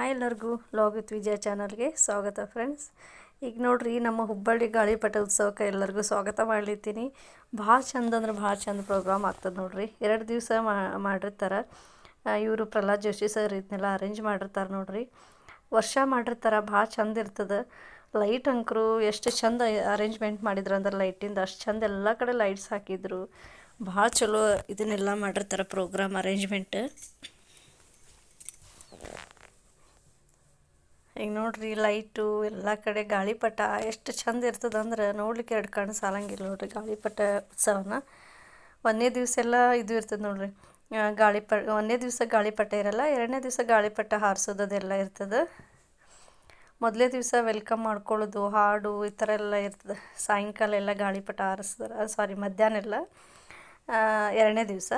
Hi ಎಲ್ಲರಿಗೂ with ವಿಜಯ ಚಾನಲ್ಗೆ ಸ್ವಾಗತ ಫ್ರೆಂಡ್ಸ್. ಈಗ ನೋಡ್ರಿ, ನಮ್ಮ ಹುಬ್ಬಳ್ಳಿ ಗಾಳಿಪಟ ಉತ್ಸವಕ್ಕೆ ಎಲ್ಲರಿಗೂ ಸ್ವಾಗತ ಮಾಡ್ಲಿತ್ತೀನಿ. ಭಾಳ ಚಂದ ಅಂದ್ರೆ ಭಾಳ ಚಂದ ಪ್ರೋಗ್ರಾಮ್ ಆಗ್ತದೆ ನೋಡ್ರಿ. ಎರಡು ದಿವಸ ಮಾಡಿರ್ತಾರೆ. ಇವರು ಪ್ರಹ್ಲಾದ್ ಜೋಶಿ ಸರ್ ಇದನ್ನೆಲ್ಲ ಅರೇಂಜ್ ಮಾಡಿರ್ತಾರೆ ನೋಡ್ರಿ. ವರ್ಷ ಮಾಡಿರ್ತಾರೆ, ಭಾಳ ಚಂದ ಇರ್ತದೆ. ಲೈಟ್ ಅಂಕರು ಎಷ್ಟು ಚಂದ ಅರೇಂಜ್ಮೆಂಟ್ ಮಾಡಿದ್ರು ಅಂದ್ರೆ ಲೈಟಿಂದ ಅಷ್ಟು ಚಂದ ಎಲ್ಲ ಕಡೆ ಲೈಟ್ಸ್ ಹಾಕಿದ್ರು. ಭಾಳ ಚಲೋ ಇದನ್ನೆಲ್ಲ ಮಾಡಿರ್ತಾರೆ ಪ್ರೋಗ್ರಾಮ್ ಅರೇಂಜ್ಮೆಂಟ್ ಈಗ ನೋಡ್ರಿ ಲೈಟು ಎಲ್ಲ ಕಡೆ ಗಾಳಿಪಟ ಎಷ್ಟು ಚಂದ ಇರ್ತದೆ ಅಂದ್ರೆ ನೋಡ್ಲಿಕ್ಕೆ ಎರಡು ಕಣ್ಣು ಸಾಲಂಗಿಲ್ಲ ನೋಡ್ರಿ ಗಾಳಿಪಟ ಉತ್ಸವನ. ಒಂದನೇ ದಿವಸ ಎಲ್ಲ ಇದು ಇರ್ತದೆ ನೋಡ್ರಿ ಗಾಳಿಪ ಒಂದನೇ ದಿವಸ ಗಾಳಿಪಟ ಇರಲ್ಲ, ಎರಡನೇ ದಿವಸ ಗಾಳಿಪಟ ಹಾರಿಸೋದು ಅದೆಲ್ಲ ಇರ್ತದೆ. ಮೊದಲೇ ದಿವಸ ವೆಲ್ಕಮ್ ಮಾಡ್ಕೊಳ್ಳೋದು, ಹಾಡು ಈ ಥರ ಎಲ್ಲ ಇರ್ತದೆ. ಸಾಯಂಕಾಲ ಎಲ್ಲ ಗಾಳಿಪಟ ಹಾರಿಸ್ತಾರೆ ಸಾರಿ ಮಧ್ಯಾಹ್ನ ಎಲ್ಲ ಎರಡನೇ ದಿವಸ.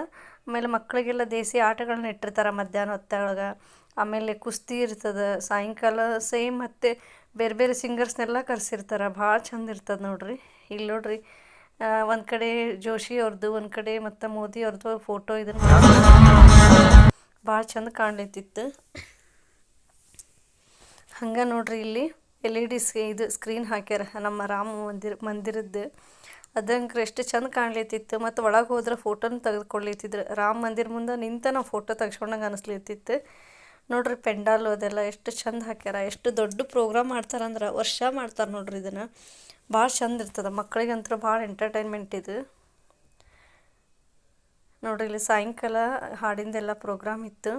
ಆಮೇಲೆ ಮಕ್ಕಳಿಗೆಲ್ಲ ದೇಸಿ ಆಟಗಳನ್ನ ಇಟ್ಟಿರ್ತಾರೆ ಮಧ್ಯಾಹ್ನ ಹೊತ್ತೊಳಗೆ. ಆಮೇಲೆ ಕುಸ್ತಿ ಇರ್ತದೆ, ಸಾಯಂಕಾಲ ಸೇಮ್ ಮತ್ತು ಬೇರೆ ಬೇರೆ ಸಿಂಗರ್ಸ್ನೆಲ್ಲ ಕರೆಸಿರ್ತಾರೆ, ಭಾಳ ಚಂದ ಇರ್ತದೆ ನೋಡ್ರಿ. ಇಲ್ಲಿ ನೋಡ್ರಿ ಒಂದು ಕಡೆ ಜೋಶಿ ಅವ್ರದ್ದು ಒಂದು ಕಡೆ ಮತ್ತು ಮೋದಿ ಅವ್ರದ್ದು ಫೋಟೋ ಇದನ್ನು ಭಾಳ ಚಂದ ಕಾಣ್ಲಿತ್ತಿತ್ತು. ಹಂಗೆ ನೋಡ್ರಿ ಇಲ್ಲಿ ಎಲ್ ಇ ಡಿ ಇದು ಸ್ಕ್ರೀನ್ ಹಾಕ್ಯಾರ ನಮ್ಮ ರಾಮ ಮಂದಿರ, ಮಂದಿರದ್ದು. ಅದಂಗೆ ಎಷ್ಟು ಚಂದ ಕಾಣ್ಲಿತ್ತಿತ್ತು. ಮತ್ತು ಒಳಗೆ ಹೋದ್ರೆ ಫೋಟೋನ ತೆಗೆದುಕೊಳ್ಳಿತ್ತಿದ್ರು ರಾಮ ಮಂದಿರ ಮುಂದೆ ನಿಂತ ನಾವು ಫೋಟೋ ತೆಗ್ಸ್ಕೊಂಡಂಗೆ ಅನಿಸ್ಲಿತ್ತಿತ್ತು. ನೋಡ್ರಿ ಪೆಂಡಾಲು ಅದೆಲ್ಲ ಎಷ್ಟು ಚಂದ ಹಾಕ್ಯಾರ, ಎಷ್ಟು ದೊಡ್ಡ ಪ್ರೋಗ್ರಾಮ್ ಮಾಡ್ತಾರಂದ್ರೆ ವರ್ಷ ಮಾಡ್ತಾರೆ ನೋಡ್ರಿ ಇದನ್ನು. ಭಾಳ ಚಂದ ಇರ್ತದೆ ಮಕ್ಕಳಿಗಂತೂ ಭಾಳ ಎಂಟರ್ಟೈನ್ಮೆಂಟ್ ಇದು. ನೋಡ್ರಿ ಇಲ್ಲಿ ಸಾಯಂಕಾಲ ಹಾಡಿಂದೆಲ್ಲ ಪ್ರೋಗ್ರಾಮ್ ಇತ್ತು.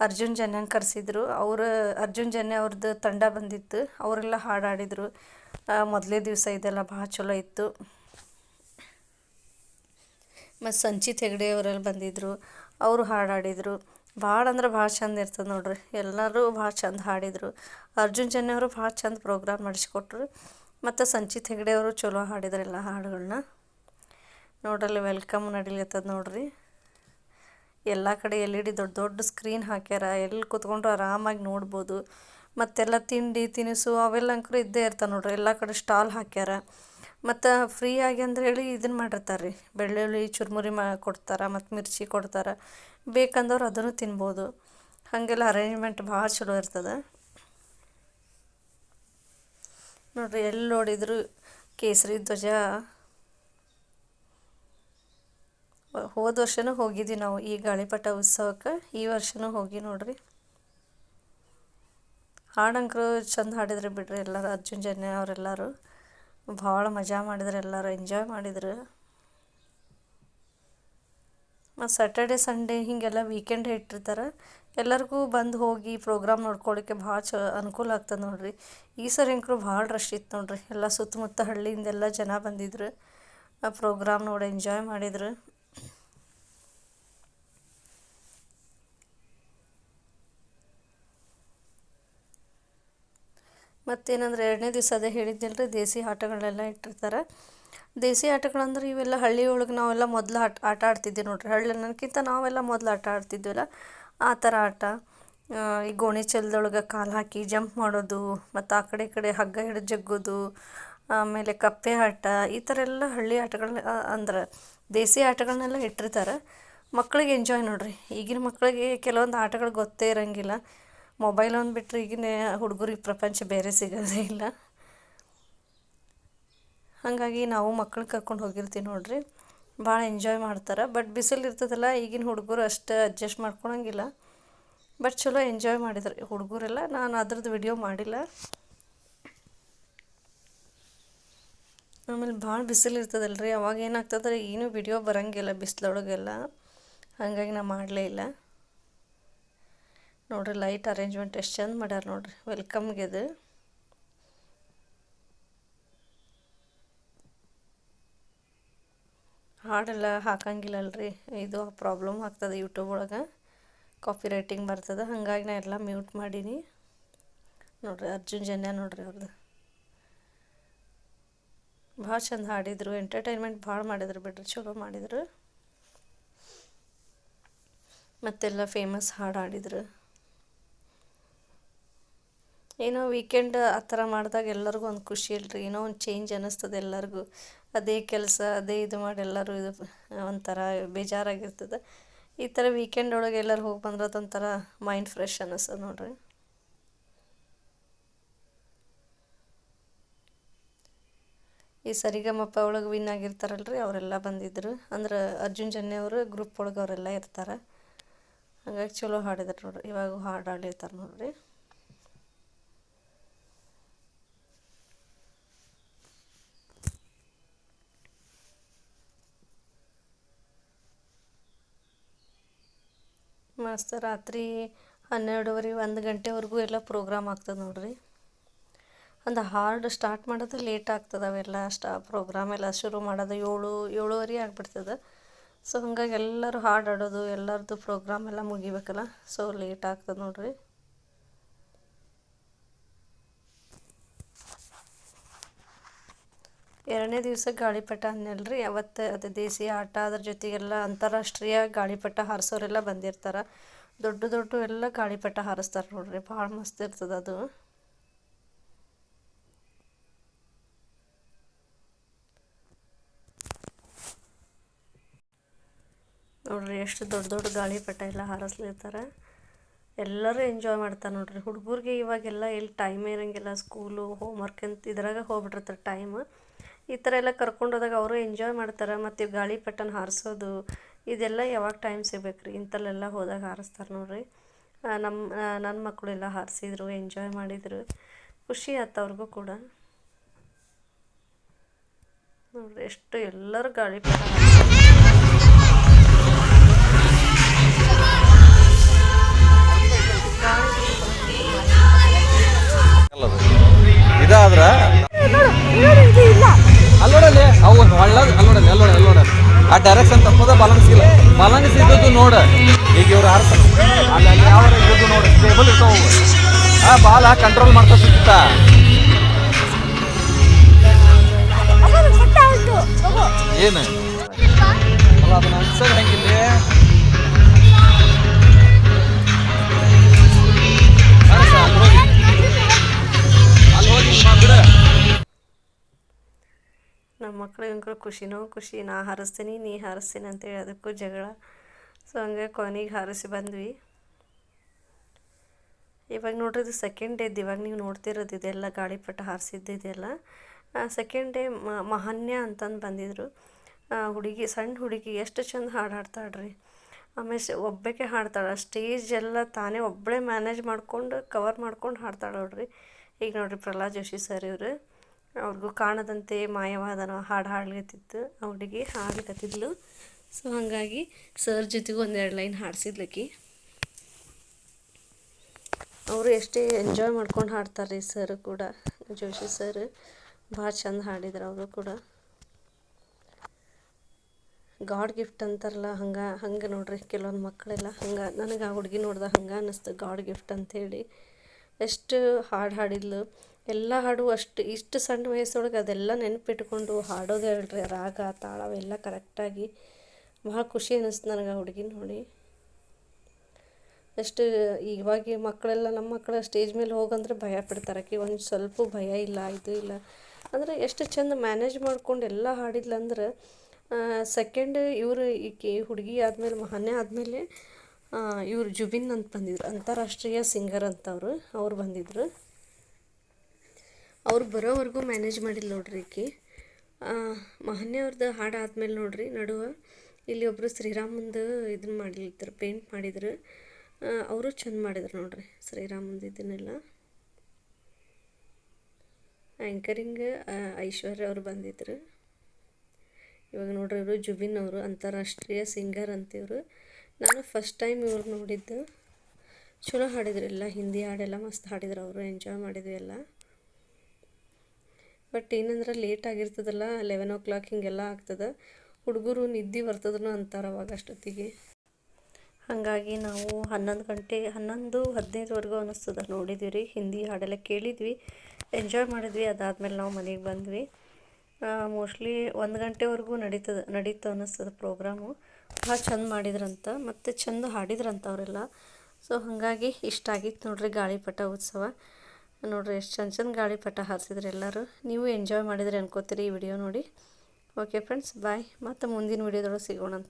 ಅರ್ಜುನ್ ಜನ್ಯ ಕರೆಸಿದ್ರು, ಅವರು ಅರ್ಜುನ್ ಜನ್ಯ ಅವ್ರದ್ದು ತಂಡ ಬಂದಿತ್ತು, ಅವರೆಲ್ಲ ಹಾಡಾಡಿದರು ಮೊದಲೇ ದಿವಸ ಇದೆಲ್ಲ ಭಾಳ ಚಲೋ ಇತ್ತು. ಮತ್ತು ಸಂಚಿತ್ ಹೆಗ್ಡೆ ಅವರೆಲ್ಲ ಬಂದಿದ್ದರು ಅವರು ಹಾಡಾಡಿದರು ಭಾಳ ಅಂದ್ರೆ ಭಾಳ ಚಂದ ಇರ್ತದೆ ನೋಡ್ರಿ. ಎಲ್ಲರೂ ಭಾಳ ಚಂದ ಹಾಡಿದರು. ಅರ್ಜುನ್ ಜನ್ಯವರು ಭಾಳ ಚಂದ ಪ್ರೋಗ್ರಾಮ್ ಮಾಡಿಸ್ಕೊಟ್ರು. ಮತ್ತು ಸಂಚಿತ್ ಹೆಗ್ಡೆಯವರು ಚಲೋ ಹಾಡಿದ್ರು ಎಲ್ಲ ಹಾಡುಗಳನ್ನ ನೋಡ್ರಲ್ಲಿ ವೆಲ್ಕಮ್ ನಡಿಲತ್ತದ ನೋಡ್ರಿ. ಎಲ್ಲ ಕಡೆ ಎಲ್ ಇ ಡಿ ದೊಡ್ಡ ದೊಡ್ಡ ಸ್ಕ್ರೀನ್ ಹಾಕ್ಯಾರ. ಎಲ್ಲಿ ಕೂತ್ಕೊಂಡ್ರು ಆರಾಮಾಗಿ ನೋಡ್ಬೋದು. ಮತ್ತೆಲ್ಲ ತಿಂಡಿ, ತಿನಿಸು ಅವೆಲ್ಲ ಅಂಕರು ಇದ್ದೇ ಇರ್ತಾವೆ ನೋಡ್ರಿ. ಎಲ್ಲ ಕಡೆ ಸ್ಟಾಲ್ ಹಾಕ್ಯಾರ. ಮತ್ತು ಫ್ರೀಯಾಗಿ ಅಂದ್ರೆ ಹೇಳಿ ಇದನ್ನು ಮಾಡಿರ್ತಾರೆ ರೀ ಬೆಳ್ಳುಳ್ಳಿ, ಚುರುಮುರಿ ಮಾ ಕೊಡ್ತಾರೆ ಮತ್ತು ಮಿರ್ಚಿ ಕೊಡ್ತಾರೆ. ಬೇಕಂದವ್ರು ಅದನ್ನು ತಿನ್ಬೋದು. ಹಾಗೆಲ್ಲ ಅರೇಂಜ್ಮೆಂಟ್ ಭಾಳ ಚಲೋ ಇರ್ತದೆ. ನೋಡಿರಿ ಎಲ್ಲಿ ನೋಡಿದ್ರು ಕೇಸರಿ ಧ್ವಜ. ಹೋದ ವರ್ಷನೂ ಹೋಗಿದ್ದೀವಿ ನಾವು ಈ ಗಾಳಿಪಟ ಉತ್ಸವಕ್ಕೆ. ಈ ವರ್ಷನೂ ಹೋಗಿ ನೋಡ್ರಿ. ಹಾಡಂಕರು ಚಂದ ಹಾಡಿದ್ರೆ ಬಿಡ್ರಿ ಎಲ್ಲರೂ, ಅರ್ಜುನ್ ಜನ್ಯ ಅವರೆಲ್ಲರೂ. ಭಾಳ ಮಜಾ ಮಾಡಿದ್ರು ಎಲ್ಲರೂ ಎಂಜಾಯ್ ಮಾಡಿದ್ರು. ಮತ್ತು ಸ್ಯಾಟರ್ಡೆ ಸಂಡೇ ಹೀಗೆಲ್ಲ ವೀಕೆಂಡ್ ಇಟ್ಟಿರ್ತಾರೆ. ಎಲ್ಲರಿಗೂ ಬಂದು ಹೋಗಿ ಪ್ರೋಗ್ರಾಮ್ ನೋಡ್ಕೊಳ್ಳಿಕ್ಕೆ ಭಾಳ ಚ ಅನುಕೂಲ ಆಗ್ತದೆ ನೋಡ್ರಿ. ಈ ಸರಿ ಅಂಕರು ಭಾಳ ರಶ್ ಇತ್ತು ನೋಡ್ರಿ. ಎಲ್ಲ ಸುತ್ತಮುತ್ತ ಹಳ್ಳಿಯಿಂದೆಲ್ಲ ಜನ ಬಂದಿದ್ರು. ಆ ಪ್ರೋಗ್ರಾಮ್ ನೋಡಿ ಎಂಜಾಯ್ ಮಾಡಿದ್ರು. ಮತ್ತೇನಂದ್ರೆ ಎರಡನೇ ದಿವಸ ಅದೇ ಹೇಳಿದ್ನಲ್ರಿ, ದೇಸಿ ಆಟಗಳನ್ನೆಲ್ಲ ಇಟ್ಟಿರ್ತಾರೆ. ದೇಸಿ ಆಟಗಳಂದ್ರೆ ಇವೆಲ್ಲ ಹಳ್ಳಿ ಒಳಗೆ ನಾವೆಲ್ಲ ಮೊದಲು ಆಟ ಆಟ ಆಡ್ತಿದ್ವಿ ನೋಡ್ರಿ. ಹಳ್ಳಿ ನನಗಿಂತ ನಾವೆಲ್ಲ ಮೊದಲು ಆಟ ಆಡ್ತಿದ್ವಲ್ಲ, ಆ ಥರ ಆಟ. ಈ ಗೋಣಿ ಚೆಲ್ದೊಳಗೆ ಕಾಲು ಹಾಕಿ ಜಂಪ್ ಮಾಡೋದು, ಮತ್ತು ಆ ಕಡೆ ಈ ಕಡೆ ಹಗ್ಗ ಹಿಡಿದು ಜಗ್ಗೋದು, ಆಮೇಲೆ ಕಪ್ಪೆ ಆಟ, ಈ ಥರ ಎಲ್ಲ ಹಳ್ಳಿ ಆಟಗಳನ್ನ ಅಂದ್ರೆ ದೇಸಿ ಆಟಗಳನ್ನೆಲ್ಲ ಇಟ್ಟಿರ್ತಾರೆ. ಮಕ್ಕಳಿಗೆ ಎಂಜಾಯ್ ನೋಡ್ರಿ. ಈಗಿನ ಮಕ್ಕಳಿಗೆ ಕೆಲವೊಂದು ಆಟಗಳು ಗೊತ್ತೇ ಇರೋಂಗಿಲ್ಲ. ಮೊಬೈಲ್ ಒಂದು ಬಿಟ್ಟರೆ ಈಗಿನ ಹುಡುಗರಿಗೆ ಪ್ರಪಂಚ ಬೇರೆ ಸಿಗೋದೇ ಇಲ್ಲ. ಹಾಗಾಗಿ ನಾವು ಮಕ್ಕಳು ಕರ್ಕೊಂಡು ಹೋಗಿರ್ತೀವಿ ನೋಡ್ರಿ. ಭಾಳ ಎಂಜಾಯ್ ಮಾಡ್ತಾರೆ. ಬಟ್ ಬಿಸಿಲು ಇರ್ತದಲ್ಲ, ಈಗಿನ ಹುಡುಗರು ಅಷ್ಟು ಅಡ್ಜಸ್ಟ್ ಮಾಡ್ಕೊಳಂಗಿಲ್ಲ. ಬಟ್ ಚಲೋ ಎಂಜಾಯ್ ಮಾಡಿದ್ರು ಹುಡುಗರೆಲ್ಲ. ನಾನು ಅದ್ರದ್ದು ವಿಡಿಯೋ ಮಾಡಿಲ್ಲ. ಆಮೇಲೆ ಭಾಳ ಬಿಸಿಲು ಇರ್ತದಲ್ರಿ. ಅವಾಗ ಏನಾಗ್ತದ್ರೆ ಏನೂ ವಿಡಿಯೋ ಬರೋಂಗಿಲ್ಲ ಬಿಸಿಲೊಳಗೆಲ್ಲ. ಹಾಗಾಗಿ ನಾ ಮಾಡಲೇ ಇಲ್ಲ. ನೋಡ್ರಿ ಲೈಟ್ ಅರೇಂಜ್ಮೆಂಟ್ ಎಷ್ಟು ಚಂದ ಮಾಡ್ಯಾರ ನೋಡ್ರಿ. ವೆಲ್ಕಮ್ಗೆ ಇದು. ಹಾಡೆಲ್ಲ ಹಾಕಂಗಿಲ್ಲಲ್ರಿ. ಇದು ಪ್ರಾಬ್ಲಮ್ ಆಗ್ತದೆ ಯೂಟ್ಯೂಬ್ ಒಳಗೆ. ಕಾಪಿ ರೈಟಿಂಗ್ ಬರ್ತದೆ. ಹಾಗಾಗಿ ನಾ ಎಲ್ಲ ಮ್ಯೂಟ್ ಮಾಡೀನಿ. ನೋಡ್ರಿ ಅರ್ಜುನ್ ಜನ್ಯ ನೋಡ್ರಿ ಅವ್ರದ್ದು ಭಾಳ ಚಂದ ಹಾಡಿದ್ರು. ಎಂಟರ್ಟೈನ್ಮೆಂಟ್ ಭಾಳ ಮಾಡಿದ್ರು ಬಿಡ್ರಿ. ಚಲೋ ಮಾಡಿದ್ರು. ಮತ್ತೆಲ್ಲ ಫೇಮಸ್ ಹಾಡು ಹಾಡಿದ್ರು. ಏನೋ ವೀಕೆಂಡ್ ಆ ಥರ ಮಾಡಿದಾಗ ಎಲ್ಲರಿಗೂ ಒಂದು ಖುಷಿ ಇಲ್ರಿ. ಏನೋ ಒಂದು ಚೇಂಜ್ ಅನ್ನಿಸ್ತದೆ ಎಲ್ಲರಿಗೂ. ಅದೇ ಕೆಲಸ, ಅದೇ ಇದು ಮಾಡಿ ಎಲ್ಲರೂ ಇದು ಒಂಥರ ಬೇಜಾರಾಗಿರ್ತದೆ. ಈ ಥರ ವೀಕೆಂಡ್ ಒಳಗೆ ಎಲ್ಲರೂ ಹೋಗಿ ಬಂದ್ರೆ ಅದೊಂಥರ ಮೈಂಡ್ ಫ್ರೆಶ್ ಅನ್ನಿಸ್ತದೆ ನೋಡ್ರಿ. ಈ ಸರಿಗಮಪ್ಪ ಒಳಗೆ ವಿನ್ ಆಗಿರ್ತಾರಲ್ರಿ, ಅವರೆಲ್ಲ ಬಂದಿದ್ದರು ಅಂದ್ರೆ ಅರ್ಜುನ್ ಜನ್ಯವರು ಗ್ರೂಪ್ ಒಳಗೆ ಅವರೆಲ್ಲ ಇರ್ತಾರೆ. ಹಂಗಾಗಿ ಚಲೋ ಹಾಡಿದ್ರು ನೋಡ್ರಿ. ಇವಾಗ ಹಾಡು ಹಾಡಿರ್ತಾರೆ ನೋಡ್ರಿ. ಮಸ್ತ್ ರಾತ್ರಿ ಹನ್ನೆರಡುವರೆ, ಒಂದು ಗಂಟೆವರೆಗೂ ಎಲ್ಲ ಪ್ರೋಗ್ರಾಮ್ ಆಗ್ತದೆ ನೋಡಿರಿ. ಒಂದು ಹಾಡು ಸ್ಟಾರ್ಟ್ ಮಾಡೋದು ಲೇಟ್ ಆಗ್ತದೆ ಅವೆಲ್ಲ ಸ್ಟಾ ಪ್ರೋಗ್ರಾಮ್ ಎಲ್ಲ ಶುರು ಮಾಡೋದು ಏಳು, ಏಳುವರೆ ಆಗಿಬಿಡ್ತದೆ. ಸೊ ಹಂಗಾಗಿ ಎಲ್ಲರೂ ಹಾಡು ಆಡೋದು ಎಲ್ಲರದ್ದು ಪ್ರೋಗ್ರಾಮ್ ಎಲ್ಲ ಮುಗಿಬೇಕಲ್ಲ? ಸೊ ಲೇಟ್ ಆಗ್ತದೆ ನೋಡ್ರಿ. ಎರಡನೇ ದಿವಸ ಗಾಳಿಪಟ ಅನ್ನಲ್ರಿ. ಅವತ್ತು ಅದು ದೇಸಿ ಆಟ, ಅದ್ರ ಜೊತೆಗೆಲ್ಲ ಅಂತಾರಾಷ್ಟ್ರೀಯ ಗಾಳಿಪಟ ಹಾರಿಸೋರೆಲ್ಲ ಬಂದಿರ್ತಾರೆ. ದೊಡ್ಡ ದೊಡ್ಡ ಎಲ್ಲ ಗಾಳಿಪಟ ಹಾರಿಸ್ತಾರೆ ನೋಡ್ರಿ. ಭಾಳ ಮಸ್ತ್ ಇರ್ತದ ಅದು. ನೋಡ್ರಿ, ಎಷ್ಟು ದೊಡ್ಡ ದೊಡ್ಡ ಗಾಳಿಪಟ ಎಲ್ಲ ಹಾರಿಸ್ಲಿರ್ತಾರೆ. ಎಲ್ಲರೂ ಎಂಜಾಯ್ ಮಾಡ್ತಾರೆ ನೋಡ್ರಿ. ಹುಡುಗರಿಗೆ ಇವಾಗೆಲ್ಲ ಎಲ್ಲಿ ಟೈಮ್ ಇರೋಂಗಿಲ್ಲ. ಸ್ಕೂಲು ಹೋಮ್ವರ್ಕ್ ಅಂತ ಇದ್ರಾಗ ಹೋಗ್ಬಿಟ್ಟಿರ್ತಾರೆ ಟೈಮ್ ಈ ಥರ ಎಲ್ಲ ಕರ್ಕೊಂಡು ಹೋದಾಗ ಅವರು ಎಂಜಾಯ್ ಮಾಡ್ತಾರೆ, ಮತ್ತು ಗಾಳಿಪಟನ ಹಾರಿಸೋದು, ಇದೆಲ್ಲ ಯಾವಾಗ ಟೈಮ್ ಸಿಗ್ಬೇಕು ರೀ? ಇಂಥಲ್ಲೆಲ್ಲ ಹೋದಾಗ ಹಾರಿಸ್ತಾರೆ ನೋಡ್ರಿ. ನಮ್ಮ ನನ್ನ ಮಕ್ಕಳೆಲ್ಲ ಹಾರಿಸಿದ್ರು ಎಂಜಾಯ್ ಮಾಡಿದರು. ಖುಷಿ ಆಯ್ತು ಅವ್ರಿಗೂ ಕೂಡ. ನೋಡ್ರಿ, ಎಷ್ಟು ಎಲ್ಲರೂ ಗಾಳಿಪಟ ಇದಾದ್ರ ಅವು ಒಳ್ಳ ಅಲ್ಲೋಡಲ್ಲಿ ಅಲ್ಲೋಡ ಅಲ್ಲೋಡ ಆ ಡೈರೆಕ್ಷನ್ ತಪ್ಪದ ಬಾಲನ್ಸ್ ಇಲ್ಲ ಬಾಲನ್ಸ್ ಇದ್ದದ್ದು ನೋಡ. ಈಗ ಇವ್ರು ಆರ್ಸ ಅಲ್ಲಿ ಅಲ್ಲಿ ಯಾವ ಇದ್ದದ್ದು ನೋಡು. ಸ್ಟೇಬಲ್ ಇರ್ತಾವ. ಆ ಬಾಲ ಕಂಟ್ರೋಲ್ ಮಾಡ್ತಾ ಸಿಗ್ತ ಏನು? ಅಲ್ಲ ಅದನ್ನ ಅನ್ಸೋದು ಹೆಂಗಿಲ್ಲ ನಮ್ಮ ಮಕ್ಳು ಅಂಕಳು ಖುಷಿನೋ, ಖುಷಿ, ನಾ ಹಾರಿಸ್ತೀನಿ, ನೀ ಹಾರಿಸ್ತೀನಿ ಅಂತೇಳಿ ಅದಕ್ಕೂ ಜಗಳ. ಸೊ ಹಂಗೆ ಕೊನೆಗೆ ಹಾರಿಸಿ ಬಂದ್ವಿ. ಇವಾಗ ನೋಡ್ರಿ ಇದು ಸೆಕೆಂಡ್ ಡೇದು ಇವಾಗ ನೀವು ನೋಡ್ತಿರೋದು ಇದೆಲ್ಲ, ಗಾಳಿಪಟ ಹಾರಿಸಿದ್ದು ಇದೆಲ್ಲ. ಸೆಕೆಂಡ್ ಡೇ ಮಹಾನ್ಯ ಅಂತಂದು ಬಂದಿದ್ರು. ಹುಡುಗಿ, ಸಣ್ಣ ಹುಡುಗಿ, ಎಷ್ಟು ಚಂದ ಹಾಡು ಹಾಡ್ತಾಳ್ರಿ. ಆಮೇಲೆ ಒಬ್ಬಕ್ಕೆ ಒಬ್ಬಾಕೆ ಹಾಡ್ತಾಳೆ, ಸ್ಟೇಜ್ ಎಲ್ಲ ತಾನೇ ಒಬ್ಬಳೇ ಮ್ಯಾನೇಜ್ ಮಾಡ್ಕೊಂಡು ಕವರ್ ಮಾಡ್ಕೊಂಡು ಹಾಡ್ತಾಳೆ ನೋಡ್ರಿ. ಈಗ ನೋಡ್ರಿ ಪ್ರಹ್ಲಾದ್ ಜೋಶಿ ಸರ್ ಇವರು. ಅವ್ರಿಗೂ ಕಾಣದಂತೆ ಮಾಯವಾದನ ಹಾಡು ಹಾಡ್ಲಿಕತ್ತಿತ್ತು. ಆ ಹುಡುಗಿ ಹಾಡ್ಲಿಕತ್ತಿದ್ಲು. ಸೊ ಹಾಗಾಗಿ ಸರ್ ಜೊತೆಗೂ ಒಂದೆರಡು ಲೈನ್ ಹಾಡ್ಸಿದ್ಲಕ್ಕಿ ಅವರು ಎಷ್ಟೇ ಎಂಜಾಯ್ ಮಾಡ್ಕೊಂಡು ಹಾಡ್ತಾರೆ ರೀ ಸರ್ ಕೂಡ. ಜೋಶಿ ಸರ್ ಭಾಳ ಚಂದ ಹಾಡಿದ್ರು ಅವರು ಕೂಡ. ಗಾಡ್ ಗಿಫ್ಟ್ ಅಂತಾರಲ್ಲ, ಹಂಗೆ ಹಂಗೆ ನೋಡ್ರಿ ಕೆಲವೊಂದು ಮಕ್ಕಳೆಲ್ಲ ಹಂಗೆ, ನನಗೆ ಆ ಹುಡುಗಿ ನೋಡ್ದೆ ಹಂಗೆ ಅನ್ನಿಸ್ತು ಗಾಡ್ ಗಿಫ್ಟ್ ಅಂಥೇಳಿ ಎಷ್ಟು ಹಾಡು ಹಾಡಿದ್ಲು. ಎಲ್ಲ ಹಾಡು ಅಷ್ಟು, ಇಷ್ಟು ಸಣ್ಣ ವಯಸ್ಸೊಳಗೆ ಅದೆಲ್ಲ ನೆನಪಿಟ್ಕೊಂಡು ಹಾಡೋದು ಹೇಳ್ರಿ ರಾಗ ತಾಳ ಅವೆಲ್ಲ ಕರೆಕ್ಟಾಗಿ ಭಾಳ ಖುಷಿ ಅನ್ನಿಸ್ತು ನನಗೆ ಆ ಹುಡುಗಿ ನೋಡಿ. ಎಷ್ಟು ಇವಾಗ ಮಕ್ಕಳೆಲ್ಲ ನಮ್ಮ ಮಕ್ಕಳು ಸ್ಟೇಜ್ ಮೇಲೆ ಹೋಗಂದ್ರೆ ಭಯ ಪಡ್ತಾರೆ. ಆಕೆ ಒಂದು ಸ್ವಲ್ಪ ಭಯ ಇಲ್ಲ, ಇದು ಇಲ್ಲ. ಅಂದರೆ ಎಷ್ಟು ಚಂದ ಮ್ಯಾನೇಜ್ ಮಾಡ್ಕೊಂಡು ಎಲ್ಲ ಹಾಡಿದ್ಲಂದ್ರೆ ಸೆಕೆಂಡ್ ಇವರು ಈಕೆ ಹುಡುಗಿ ಆದಮೇಲೆ, ಮಹಾನೆ ಆದಮೇಲೆ ಇವರು ಜುಬಿನ್ ಅಂತ ಬಂದಿದ್ರು. ಅಂತಾರಾಷ್ಟ್ರೀಯ ಸಿಂಗರ್ ಅಂತವ್ರು, ಅವ್ರು ಬಂದಿದ್ರು. ಅವ್ರು ಬರೋವರೆಗೂ ಮ್ಯಾನೇಜ್ ಮಾಡಿಲ್ಲ ನೋಡ್ರಿ ಈಕಿ. ಮಹನ್ಯ ಅವ್ರದ್ದು ಹಾಡು ಆದ್ಮೇಲೆ ನೋಡ್ರಿ, ನಡುವೆ ಇಲ್ಲಿ ಒಬ್ಬರು ಶ್ರೀರಾಮಂದು ಇದನ್ನ ಮಾಡಿರ್ತಾರೆ ಪೇಂಟ್ ಮಾಡಿದ್ರು. ಅವರು ಚಂದ ಮಾಡಿದ್ರು ನೋಡ್ರಿ, ಶ್ರೀರಾಮಂದು ಇದನ್ನೆಲ್ಲ. ಆ್ಯಂಕರಿಂಗ್ ಐಶ್ವರ್ಯ ಅವರು ಬಂದಿದ್ರು. ಇವಾಗ ನೋಡ್ರಿ ಇವರು ಜುಬಿನ್ ಅವರು, ಅಂತಾರಾಷ್ಟ್ರೀಯ ಸಿಂಗರ್ ಅಂತಿವರು ನಾನು ಫಸ್ಟ್ ಟೈಮ್ ಇವ್ರು ನೋಡಿದ್ದು. ಚಲೋ ಹಾಡಿದ್ರು ಎಲ್ಲ, ಹಿಂದಿ ಹಾಡೆಲ್ಲ ಮಸ್ತ್ ಹಾಡಿದ್ರು ಅವರು ಎಂಜಾಯ್ ಮಾಡಿದ್ವಿ ಎಲ್ಲ. ಬಟ್ ಏನಂದ್ರೆ ಲೇಟ್ ಆಗಿರ್ತದಲ್ಲ ಲೆವೆನ್ ಓ ಕ್ಲಾಕ್ ಹಿಂಗೆಲ್ಲ ಆಗ್ತದೆ. ಹುಡುಗರು ನಿದ್ದೆ ಬರ್ತದನು ಅಂತಾರೆ ಅವಾಗ ಅಷ್ಟೊತ್ತಿಗೆ. ಹಾಗಾಗಿ ನಾವು ಹನ್ನೊಂದು ಗಂಟೆ, ಹನ್ನೊಂದು ಹದಿನೈದುವರೆಗೂ ಅನ್ನಿಸ್ತದೆ ನೋಡಿದ್ವಿ ರೀ ಹಿಂದಿ ಹಾಡೆಲ್ಲ ಕೇಳಿದ್ವಿ ಎಂಜಾಯ್ ಮಾಡಿದ್ವಿ, ಅದಾದಮೇಲೆ ನಾವು ಮನೆಗೆ ಬಂದ್ವಿ. ಮೋಸ್ಟ್ಲಿ ಒಂದು ಗಂಟೆವರೆಗೂ ನಡೀತದೆ, ನಡೀತು ಅನ್ನಿಸ್ತದೆ ಪ್ರೋಗ್ರಾಮು ಭಾಳ ಚಂದ ಮಾಡಿದ್ರಂತ, ಮತ್ತು ಚಂದ ಹಾಡಿದ್ರಂತ ಅವರೆಲ್ಲ. ಸೊ ಹಾಗಾಗಿ ಇಷ್ಟ ಆಗಿತ್ತು ನೋಡ್ರಿ ಗಾಳಿಪಟ ಉತ್ಸವ. ನೋಡ್ರಿ ಎಷ್ಟು ಚಂದ ಚಂದ ಗಾಳಿ ಪಟ ಹಾರಿಸಿದ್ರೆ ಎಲ್ಲರೂ. ನೀವು ಎಂಜಾಯ್ ಮಾಡಿದ್ರಿ ಅನ್ಕೋತೀರಿ ಈ ವಿಡಿಯೋ ನೋಡಿ. ಓಕೆ ಫ್ರೆಂಡ್ಸ್ ಬಾಯ್ ಮತ್ತು ಮುಂದಿನ ವಿಡಿಯೋದೊಳಗೆ ಸಿಗೋಣ ಅಂತ